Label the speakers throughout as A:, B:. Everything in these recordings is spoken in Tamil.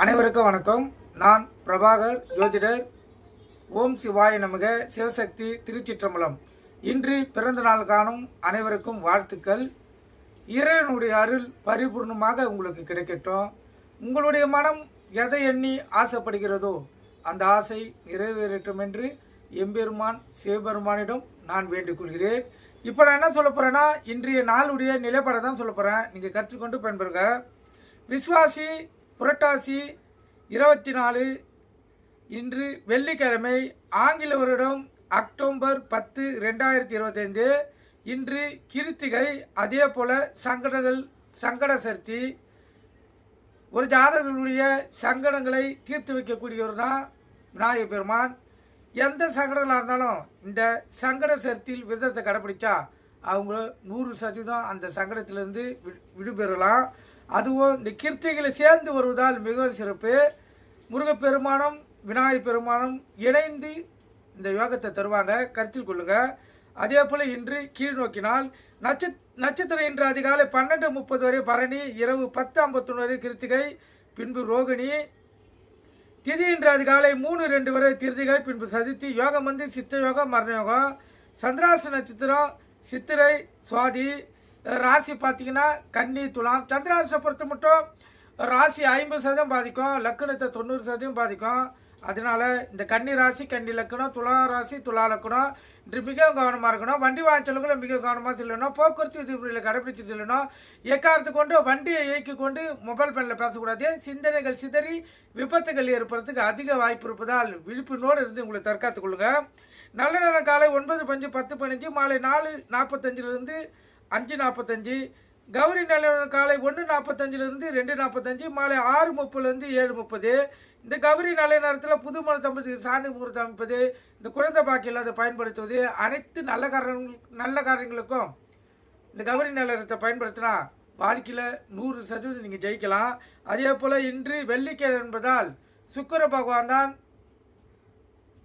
A: அனைவருக்கும் வணக்கம். நான் பிரபாகர் ஜோதிடர். ஓம் சிவாய நமக. சிவசக்தி திருச்சிற்றம்பலம். இன்று பிறந்த நாள் காணும் அனைவருக்கும் வாழ்த்துக்கள். இறைவனுடைய அருள் பரிபூர்ணமாக உங்களுக்கு கிடைக்கட்டும். உங்களுடைய மனம் எதை எண்ணி ஆசைப்படுகிறதோ அந்த ஆசை நிறைவேறட்டும் என்று எம்பெருமான் சிவபெருமானிடம் நான் வேண்டிக்கொள்கிறேன். இப்போ நான் என்ன சொல்ல போகிறேன்னா இன்றைய நாளுடைய நிலைப்பாடை தான் சொல்ல போகிறேன் நீங்கள் கற்றுக்கொண்டு பயன்பெறுங்க. விஸ்வாசி புரட்டாசி இருபத்தி நாலு இன்று வெள்ளிக்கிழமை ஆங்கில வருடம் அக்டோபர் பத்து ரெண்டாயிரத்தி இருபத்தைந்து. இன்று கிருத்திகை அதே போல் சங்கடங்கள் சங்கட சர்த்தி ஒரு ஜாதகர்களுடைய சங்கடங்களை தீர்த்து வைக்கக்கூடியவர் தான் விநாயகப் பெருமான். எந்த சங்கடங்களாக இருந்தாலும் இந்த சங்கட சரத்தில் விரதத்தை கடைப்பிடிச்சா அவங்க நூறு சதவீதம் அந்த சங்கடத்திலிருந்து வி- விடுபெறலாம். அதுவும் இந்த கிருத்திகளை சேர்ந்து வருவதால் மிகவும் சிறப்பு. முருகப்பெருமானம் விநாயகப் பெருமானம் இணைந்து இந்த யோகத்தை தருவாங்க. கருத்தில் கொள்ளுங்க. அதே போல் இன்று கீழ் நோக்கினால் நட்ச நட்சத்திரம் இன்று அதிகாலை பன்னெண்டு முப்பது வரை பரணி இரவு பத்து ஐம்பத்தொன்று வரை கிருத்திகை பின்பு ரோகிணி. திதி இன்று அதிகாலை மூணு ரெண்டு வரை திருதிகை பின்பு சதுர்த்தி யோகம் வந்து சித்த யோகம் மரண யோகம். சந்திராச நட்சத்திரம் சித்திரை சுவாதி ராசி பார்த்தீங்கன்னா கன்னி துலாம் சந்திராசனை பொறுத்த மட்டும் ராசி ஐம்பது சதவீதம் பாதிக்கும் லக்னத்தை தொண்ணூறு சதவீதம் பாதிக்கும். அதனால இந்த கன்னி ராசி கன்னி லக்கணம் துலா ராசி துலா லக்கணம் இன்று மிக கவனமாக இருக்கணும். வண்டி வாய்ச்சல்களை மிக கவனமாக செல்லணும். போக்குவரத்து விதிமுறைகளை கடைபிடிச்சு செல்லணும். எக்காரத்து கொண்டு? வண்டியை இயக்கி கொண்டு மொபைல் ஃபோனில் பேசக்கூடாது. சிந்தனைகள் சிதறி விபத்துகள் ஏற்படுறதுக்கு அதிக வாய்ப்பு இருப்பதால் விழிப்புணோடு இருந்து உங்களை தற்காத்துக் கொள்ளுங்க. நல்ல நேரம் காலை ஒன்பது பஞ்சு பத்து பதினஞ்சு மாலை நாலு நாற்பத்தஞ்சிலிருந்து அஞ்சு நாற்பத்தஞ்சு. கௌரி நிலவரம் காலை ஒன்று நாற்பத்தஞ்சிலிருந்து ரெண்டு நாற்பத்தஞ்சு மாலை ஆறு முப்பதுலேருந்து ஏழு முப்பது. இந்த கௌரி நல்ல நேரத்தில் புது மன தம்பதிக்கு சாந்தி முகூர்த்தம் அமைப்பது இந்த குழந்தை பாக்கியில் அதை பயன்படுத்துவது அனைத்து நல்ல காரணங்கள் நல்ல காரியங்களுக்கும் இந்த கௌரி நிலவரத்தை பயன்படுத்தினா வாழ்க்கையில் நூறு சதவீதம் நீங்கள் ஜெயிக்கலாம். அதே போல் இன்று வெள்ளிக்கிழமை என்பதால் சுக்கர பகவான் தான்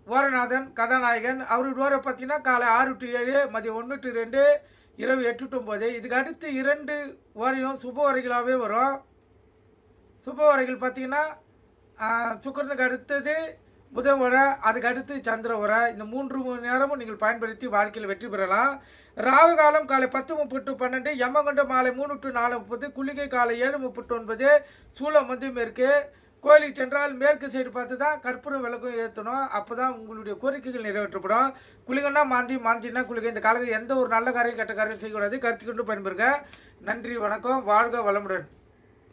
A: ஓரநாதன் கதாநாயகன். அவருடைய ஓரை பார்த்தீங்கன்னா காலை ஆறு டு ஏழு மதியம் ஒன்று டு ரெண்டு. இரவு எட்டு டு ஒம்பது இதுக்கு அடுத்து இரண்டு ஓரையும் சுப வரைகளாகவே வரும். சுப வரைகள் பார்த்தீங்கன்னா சுக்கரனுக்கு அடுத்தது புதன் உரை அதுக்கு அடுத்து சந்திர உரை இந்த மூன்று மணி நேரமும் நீங்கள் பயன்படுத்தி வாழ்க்கையில் வெற்றி பெறலாம். ராவு காலம் காலை பத்து முப்பது பன்னெண்டு யமகண்ட மாலை மூணு டு நாலு முப்பது குளிகை காலை ஏழு முப்பத்து ஒன்பது சூளம் வந்து இருக்குது கோயிலுக்கு சென்றால் மேற்கு சைடு பார்த்து தான் கற்பூரம் விளக்கும் ஏற்றணும். அப்போ தான் உங்களுடைய கோரிக்கைகள் நிறைவேற்றப்படும். குளிகன்னா மாந்தி மாந்தினா குளிகை. இந்த காலத்தில் எந்த ஒரு நல்ல காரியம் கெட்ட காரியம் செய்யக்கூடாது. கருத்து கொண்டு பயன்பெறுங்க. நன்றி வணக்கம். வாழ்க வளமுடன்.